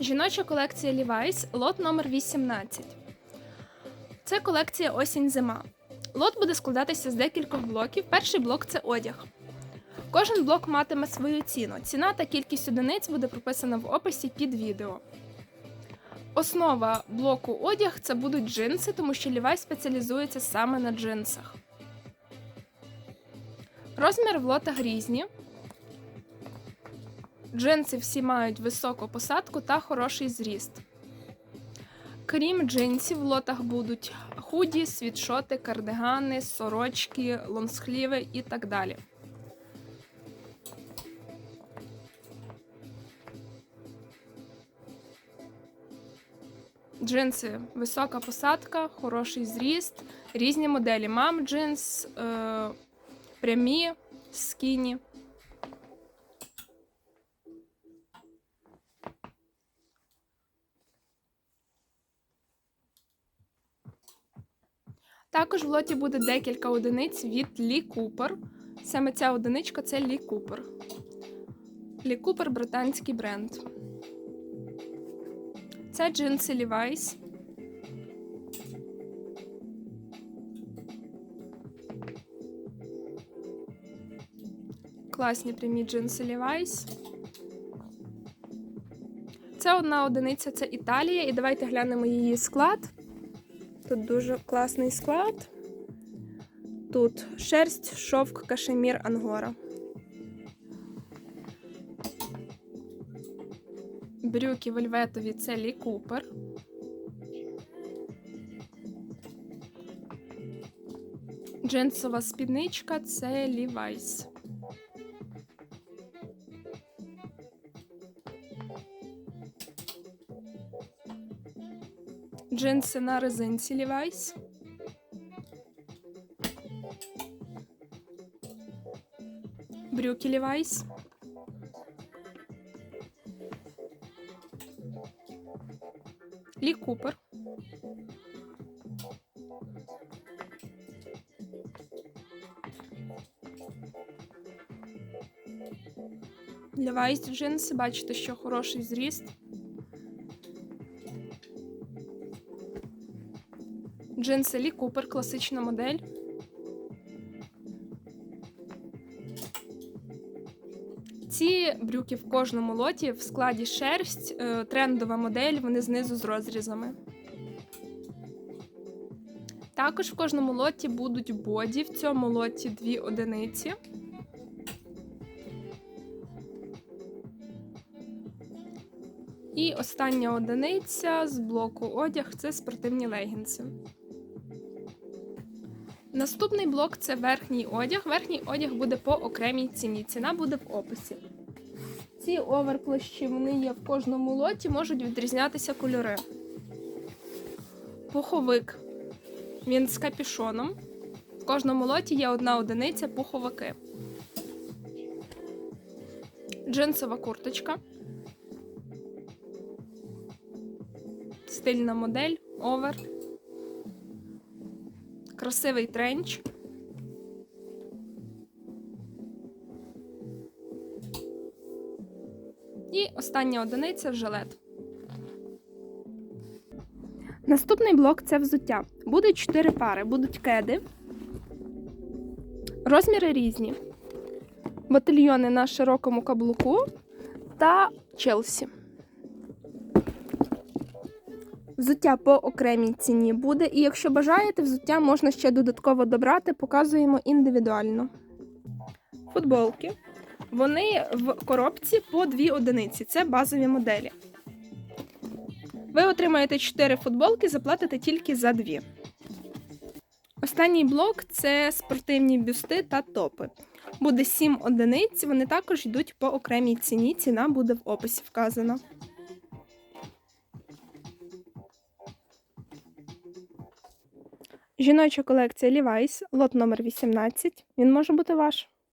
Жіноча колекція Levi's, лот номер 18. Це колекція осінь-зима. Лот буде складатися з декількох блоків. Перший блок це одяг. Кожен блок матиме свою ціну. Ціна та кількість одиниць буде прописана в описі під відео. Основа блоку одяг це будуть джинси, тому що Levi's спеціалізується саме на джинсах. Розмір в лотах різні. Джинси всі мають високу посадку та хороший зріст. Крім джинсів, в лотах будуть худі, світшоти, кардигани, сорочки, лонгсліви і так далі. Джинси висока посадка, хороший зріст, різні моделі. Мам джинс, е, прямі, скіні. Також в лоті буде декілька одиниць від Лі Купер. Саме ця одиничка це Лі Купер. Лі Купер британський бренд. Це джинси Levi's. Класні прямі джинси Levi's. Це одна одиниця, це Італія. І давайте глянемо її склад. Тут дуже класний склад. Тут шерсть, шовк, кашемір, ангора. Брюки вельветові це Лі Купер. Джинсова спідничка це Levi's. Джинси на резинці Levi's. Брюки Levi's. Лі Купер. Levi's джинси, бачите, що хороший зріст. Джинси Лі Купер, класична модель. Ці брюки в кожному лоті в складі шерсть, е, трендова модель, вони знизу з розрізами. Також в кожному лоті будуть боді. В цьому лоті дві одиниці. І остання одиниця з блоку одяг це спортивні легінси. Наступний блок це верхній одяг. Верхній одяг буде по окремій ціні. Ціна буде в описі. Ці оверплащі вони є в кожному лоті, можуть відрізнятися кольори. Пуховик. Він з капюшоном. В кожному лоті є одна одиниця пуховики. Джинсова курточка. Стильна модель, овер. Красивий тренч. І остання одиниця жилет. Наступний блок це взуття. Будуть 4 пари, будуть кеди. Розміри різні. Батальйони на широкому каблуку та Челсі. Взуття по окремій ціні буде, і якщо бажаєте, взуття можна ще додатково добрати, показуємо індивідуально. Футболки. Вони в коробці по дві одиниці. Це базові моделі. Ви отримаєте 4 футболки, заплатите тільки за 2. Останній блок це спортивні бюсти та топи. Буде 7 одиниць, вони також йдуть по окремій ціні. Ціна буде в описі вказана. Жіноча колекція Levi's, лот номер 18. Він може бути ваш.